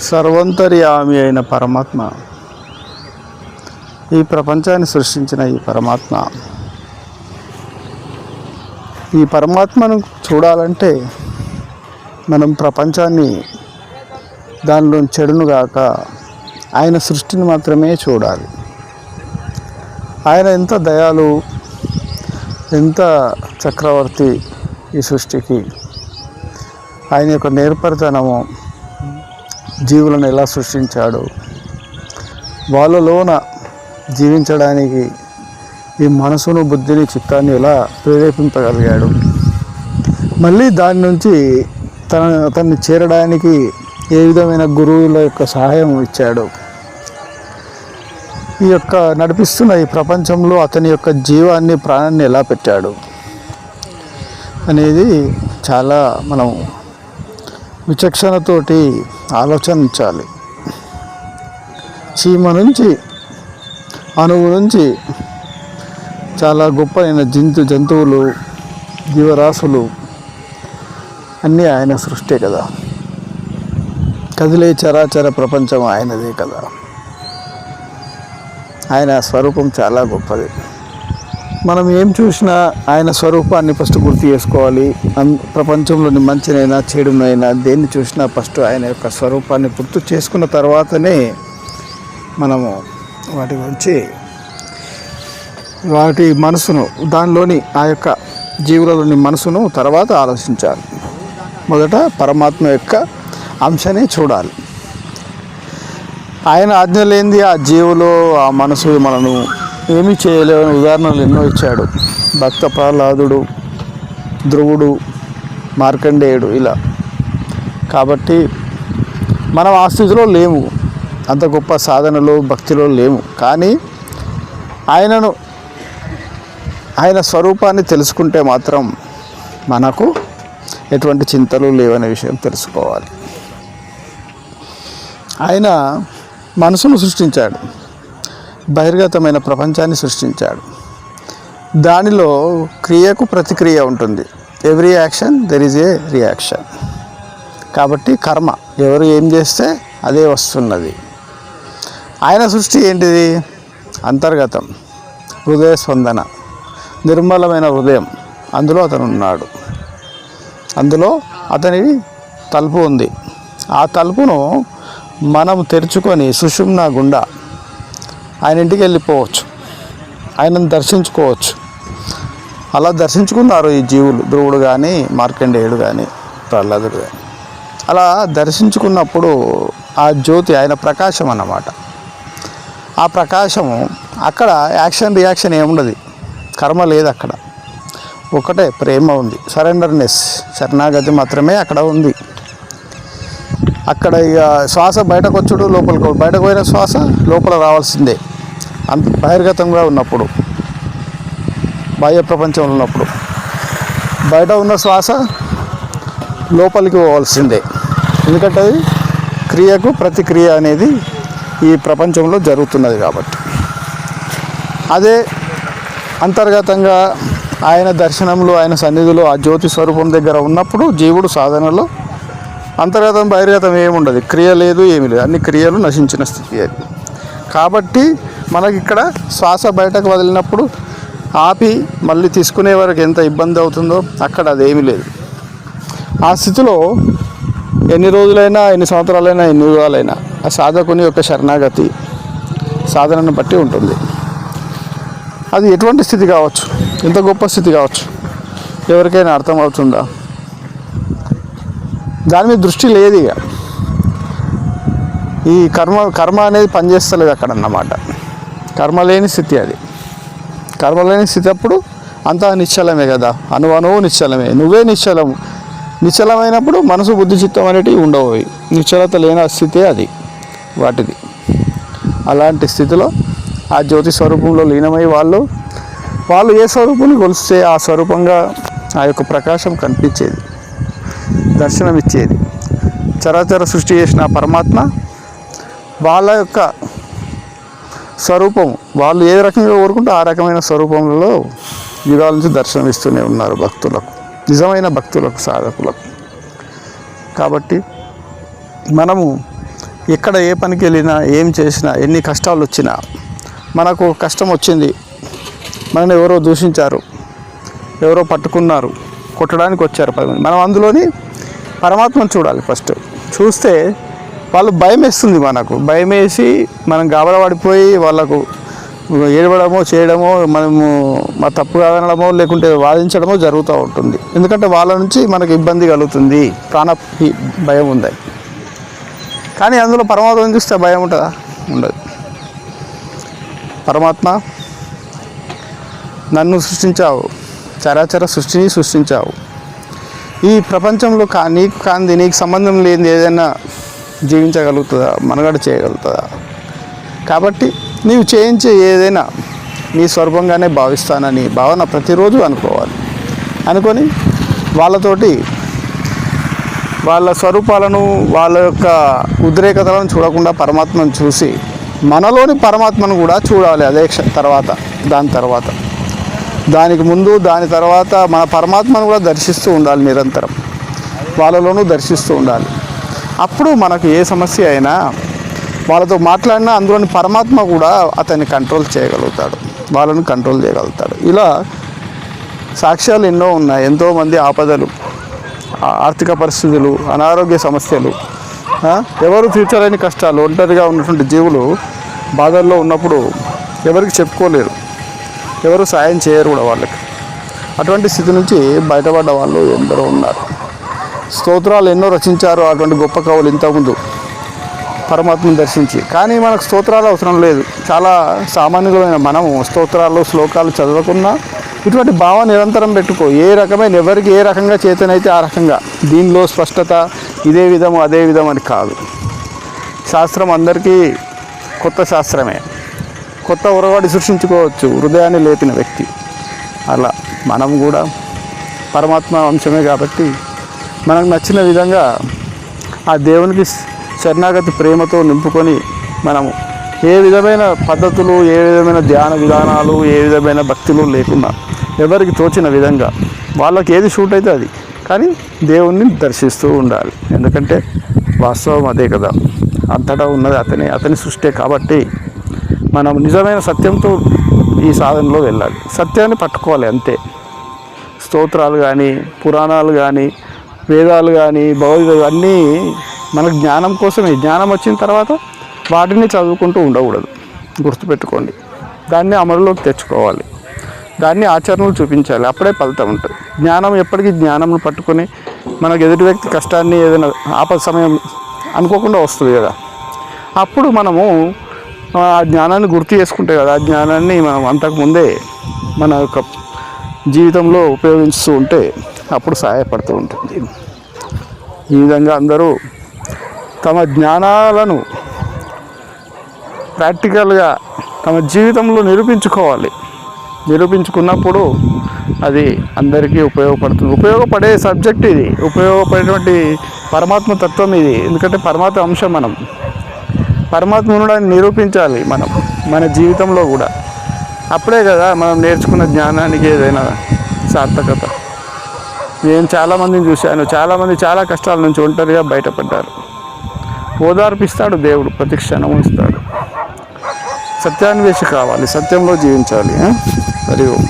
సర్వంతర్యామి అయిన పరమాత్మ. ఈ ప్రపంచాన్ని సృష్టించిన ఈ పరమాత్మ. ఈ పరమాత్మను చూడాలంటే మనం ప్రపంచాన్ని దానిలో చెడును గాక ఆయన సృష్టిని మాత్రమే చూడాలి. ఆయన ఎంత దయాలు ఎంత చక్రవర్తి ఈ సృష్టికి. ఆయన యొక్క నేర్పరితనము జీవులను ఎలా సృష్టించాడు? వాళ్ళలోన జీవించడానికి ఈ మనసును బుద్ధిని చిత్తాన్ని ఎలా ప్రేరేపింపగలిగాడు? మళ్ళీ దాని నుంచి తన అతన్ని చేరడానికి ఏ విధమైన గురువుల యొక్క సహాయం ఇచ్చాడు? ఈ యొక్క నడిపిస్తున్న ఈ ప్రపంచంలో అతని యొక్క జీవాన్ని ప్రాణాన్ని ఎలా పెట్టాడు? అనేది చాలా మనం విచక్షణతోటి ఆలోచించాలి. చీమ నుంచి అణువు నుంచి చాలా గొప్పైన జంతు జంతువులు జీవరాశులు అన్నీ ఆయన సృష్టే కదా. కదిలే చరాచర ప్రపంచం ఆయనదే కదా. ఆయన స్వరూపం చాలా గొప్పది. మనం ఏం చూసినా ఆయన స్వరూపాన్ని ఫస్ట్ గుర్తు చేసుకోవాలి. అన్ ప్రపంచంలోని మంచినైనా చెడునైనా దేన్ని చూసినా ఫస్ట్ ఆయన యొక్క స్వరూపాన్ని గుర్తు చేసుకున్న తర్వాతనే మనము వాటి గురించి వాటి మనసును దానిలోని ఆ యొక్క జీవులలోని మనసును తర్వాత ఆలోచించాలి. మొదట పరమాత్మ యొక్క అంశనే చూడాలి. ఆయన ఆజ్ఞ లేనిది ఆ జీవులు ఆ మనసు మనను ఏమీ చేయలేవని ఉదాహరణలు ఎన్నో ఇచ్చాడు. భక్త ప్రహ్లాదుడు ధ్రువుడు మార్కండేయుడు ఇలా. కాబట్టి మనం ఆ స్థితిలో లేము. అంత గొప్ప సాధనలో భక్తిలో లేము. కానీ ఆయనను ఆయన స్వరూపాన్ని తెలుసుకుంటే మాత్రం మనకు ఎటువంటి చింతలు లేవనే విషయం తెలుసుకోవాలి. ఆయన మనసును సృష్టించాడు. బహిర్గతమైన ప్రపంచాన్ని సృష్టించాడు. దానిలో క్రియకు ప్రతిక్రియ ఉంటుంది. Every action there is a reaction కాబట్టి కర్మ ఎవరు ఏం చేస్తే అదే వస్తున్నది. ఆయన సృష్టి ఏంటిది? అంతర్గతం హృదయ స్పందన నిర్మలమైన హృదయం. అందులో అతను ఉన్నాడు అందులో అతని తలుపు ఉంది. ఆ తలుపును మనం తెరుచుకొని సుషుమ్న గుండా ఆయన ఇంటికి వెళ్ళిపోవచ్చు. ఆయనను దర్శించుకోవచ్చు. అలా దర్శించుకున్నారు ఈ జీవులు ధ్రువుడు కానీ మార్కండేయుడు కానీ ప్రహ్లాదుడు కానీ అలా దర్శించుకున్నప్పుడు ఆ జ్యోతి ఆయన ప్రకాశం అన్నమాట. ఆ ప్రకాశము అక్కడ యాక్షన్ రియాక్షన్ ఏముండదు. కర్మ లేదు అక్కడ. ఒకటే ప్రేమ ఉంది. సరెండర్నెస్ శరణాగతి మాత్రమే అక్కడ ఉంది. అక్కడ ఇక శ్వాస బయటకు వచ్చుడు లోపలికి బయటకు పోయిన శ్వాస లోపల రావాల్సిందే. అంత బహిర్గతంగా ఉన్నప్పుడు. బాహ్య ప్రపంచంలో ఉన్నప్పుడు. బయట ఉన్న శ్వాస లోపలికి పోవాల్సిందే. ఎందుకంటే అది క్రియకు ప్రతిక్రియ అనేది ఈ ప్రపంచంలో జరుగుతున్నది కాబట్టి. అదే అంతర్గతంగా ఆయన దర్శనంలో ఆయన సన్నిధిలో ఆ జ్యోతి స్వరూపం దగ్గర ఉన్నప్పుడు జీవుడు సాధనలో అంతర్గతం బహిర్గతం ఏముండదు. క్రియ లేదు ఏమీ లేదు. అన్ని క్రియలు నశించిన స్థితి అది. కాబట్టి మనకి ఇక్కడ శ్వాస బయటకు వదిలినప్పుడు ఆపి మళ్ళీ తీసుకునే వరకు ఎంత ఇబ్బంది అవుతుందో అక్కడ అదేమీ లేదు. ఆ స్థితిలో ఎన్ని రోజులైనా ఎన్ని సంవత్సరాలైనా ఎన్ని యుగాలైనా ఆ సాధకుని యొక్క శరణాగతి సాధనను బట్టి ఉంటుంది. అది ఎటువంటి స్థితి కావచ్చు? ఎంత గొప్ప స్థితి కావచ్చు? ఎవరికైనా అర్థం అవుతుందా? దాని మీద దృష్టి లేదు ఇక. ఈ కర్మ కర్మ అనేది పనిచేస్తలేదు అక్కడ అన్నమాట కర్మ లేని స్థితి అది. కర్మ లేని స్థితి అప్పుడు అంతా నిశ్చలమే కదా. అనువనువు నిశ్చలమే. నువ్వే నిశ్చలము. నిశ్చలమైనప్పుడు మనసు బుద్ధి చిత్తం అనేటివి ఉండవు నిశ్చలత లేని స్థితే అది వాటిది. అలాంటి స్థితిలో ఆ జ్యోతి స్వరూపంలో లీనమై వాళ్ళు వాళ్ళు ఏ స్వరూపాన్ని కొలిస్తే ఆ స్వరూపంగా ఆ యొక్క ప్రకాశం కనిపించేది. దర్శనం ఇచ్చేది చరాచర సృష్టి చేసిన పరమాత్మ వాళ్ళ యొక్క స్వరూపం వాళ్ళు ఏ రకంగా కోరుకుంటే ఆ రకమైన స్వరూపంలో యుగాల నుంచి దర్శనం ఇస్తూనే ఉన్నారు భక్తులకు నిజమైన భక్తులకు సాధకులకు. కాబట్టి మనము ఎక్కడ ఏ పనికి వెళ్ళినా ఏం చేసినా ఎన్ని కష్టాలు వచ్చినా మనకు కష్టం వచ్చింది మనల్ని ఎవరో దూషించారు ఎవరో పట్టుకున్నారు కొట్టడానికి వచ్చారు పది మంది. మనం అందులోని పరమాత్మను చూడాలి ఫస్ట్. చూస్తే వాళ్ళు భయం వేస్తుంది మనకు. భయం వేసి మనం గాబరపడిపోయి వాళ్ళకు ఏడవడమో చేయడమో మనము మా తప్పు కాదనడమో లేకుంటే వాదించడమో జరుగుతూ ఉంటుంది. ఎందుకంటే వాళ్ళ నుంచి మనకు ఇబ్బంది కలుగుతుంది. ప్రాణ భయం ఉంది కానీ అందులో పరమాత్మను చూస్తే భయం ఉంటుందా? ఉండదు. పరమాత్మ నన్ను సృష్టించావు. చరాచర సృష్టిని సృష్టించావు. ఈ ప్రపంచంలో కా నీకు కాంది నీకు సంబంధం లేని ఏదైనా జీవించగలుగుతుందా? మనుగడ చేయగలుగుతుందా? కాబట్టి నీవు చేయించే ఏదైనా నీ స్వరూపంగానే భావిస్తానని భావన ప్రతిరోజు అనుకోవాలి. అనుకొని వాళ్ళతోటి వాళ్ళ స్వరూపాలను వాళ్ళ యొక్క ఉద్రేకతలను చూడకుండా పరమాత్మను చూసి మనలోని పరమాత్మను కూడా చూడాలి. అదే తర్వాత దాని తర్వాత. దానికి ముందు దాని తర్వాత మన పరమాత్మను కూడా దర్శిస్తూ ఉండాలి నిరంతరం. వాళ్ళలోనూ దర్శిస్తూ ఉండాలి. అప్పుడు మనకు ఏ సమస్య అయినా వాళ్ళతో మాట్లాడినా అందులోని పరమాత్మ కూడా అతన్ని కంట్రోల్ చేయగలుగుతాడు. వాళ్ళని కంట్రోల్ చేయగలుగుతాడు. ఇలా సాక్ష్యాలు ఎన్నో ఉన్నాయి. ఎంతోమంది ఆపదలు ఆర్థిక పరిస్థితులు అనారోగ్య సమస్యలు ఎవరు ఎవరు తీర్చలేని కష్టాలు ఒంటరిగా ఉన్నటువంటి జీవులు బాధల్లో ఉన్నప్పుడు ఎవరికి చెప్పుకోలేరు. ఎవరు సాయం చేయరు కూడా వాళ్ళకి. అటువంటి స్థితి నుంచి బయటపడ్డ వాళ్ళు ఎందరో ఉన్నారు. స్తోత్రాలు ఎన్నో రచించారు అటువంటి గొప్ప కవులు ఇంతకుముందు. పరమాత్మను దర్శించి. కానీ మనకు స్తోత్రాలు అవసరం లేదు. చాలా సామాన్యులమైన మనము స్తోత్రాలు శ్లోకాలు చదవకున్నా ఇటువంటి భావం నిరంతరం పెట్టుకో. ఏ రకమైన ఎవరికి ఏ రకంగా చేతనైతే ఆ రకంగా. దీనిలో స్పష్టత ఇదే విధము అదే విధం అని కాదు. శాస్త్రం అందరికీ కొత్త శాస్త్రమే. కొత్త ఉరవాడి సృష్టించుకోవచ్చు హృదయాన్ని లేపిన వ్యక్తి. అలా మనం కూడా పరమాత్మ అంశమే కాబట్టి మనకు నచ్చిన విధంగా ఆ దేవునికి శరణాగతి ప్రేమతో నింపుకొని మనము ఏ విధమైన పద్ధతులు ఏ విధమైన ధ్యాన విధానాలు ఏ విధమైన భక్తులు లేకుండా ఎవరికి తోచిన విధంగా వాళ్ళకి ఏది షూట్ అయితే అది. కానీ దేవుణ్ణి దర్శిస్తూ ఉండాలి. ఎందుకంటే వాస్తవం అదే కదా. అంతటా ఉన్నది అతని. అతని సృష్టి కాబట్టి మనం నిజమైన సత్యంతో ఈ సాధనలో వెళ్ళాలి. సత్యాన్ని పట్టుకోవాలి అంతే. స్తోత్రాలు కానీ పురాణాలు కానీ వేదాలు కానీ భౌతిక అన్నీ మనకు జ్ఞానం కోసమే. జ్ఞానం వచ్చిన తర్వాత వాటిని చదువుకుంటూ ఉండకూడదు. గుర్తుపెట్టుకోండి. దాన్ని అమలులోకి తెచ్చుకోవాలి. దాన్ని ఆచరణలు చూపించాలి. అప్పుడే ఫలితం ఉంటుంది. జ్ఞానం ఎప్పటికీ జ్ఞానంను పట్టుకొని మనకు ఎదుటి వ్యక్తి కష్టాన్ని ఏదైనా ఆపద సమయం అనుకోకుండా వస్తుంది కదా. అప్పుడు మనము ఆ జ్ఞానాన్ని గుర్తు చేసుకుంటే కదా ఆ జ్ఞానాన్ని మనం అంతకుముందే మన యొక్క జీవితంలో ఉపయోగిస్తూ ఉంటే అప్పుడు సహాయపడుతూ ఉంటుంది. ఈ విధంగా అందరూ తమ జ్ఞానాలను ప్రాక్టికల్గా తమ జీవితంలో నిరూపించుకోవాలి. నిరూపించుకున్నప్పుడు అది అందరికీ ఉపయోగపడుతుంది. ఉపయోగపడే సబ్జెక్ట్ ఇది. ఉపయోగపడేటువంటి పరమాత్మ తత్వం ఇది. ఎందుకంటే పరమాత్మ అంశం మనం. పరమాత్మ ఉండడానికి నిరూపించాలి మనం మన జీవితంలో కూడా. అప్పుడే కదా మనం నేర్చుకున్న జ్ఞానానికి ఏదైనా సార్థకత. నేను చాలామందిని చూశాను చాలామంది చాలా కష్టాల నుంచి ఒంటరిగా బయటపడ్డారు. ఓదార్పిస్తాడు దేవుడు ప్రతి క్షణం ఇస్తాడు సత్యాన్వేషి కావాలి సత్యంలో జీవించాలి హరి ఓం.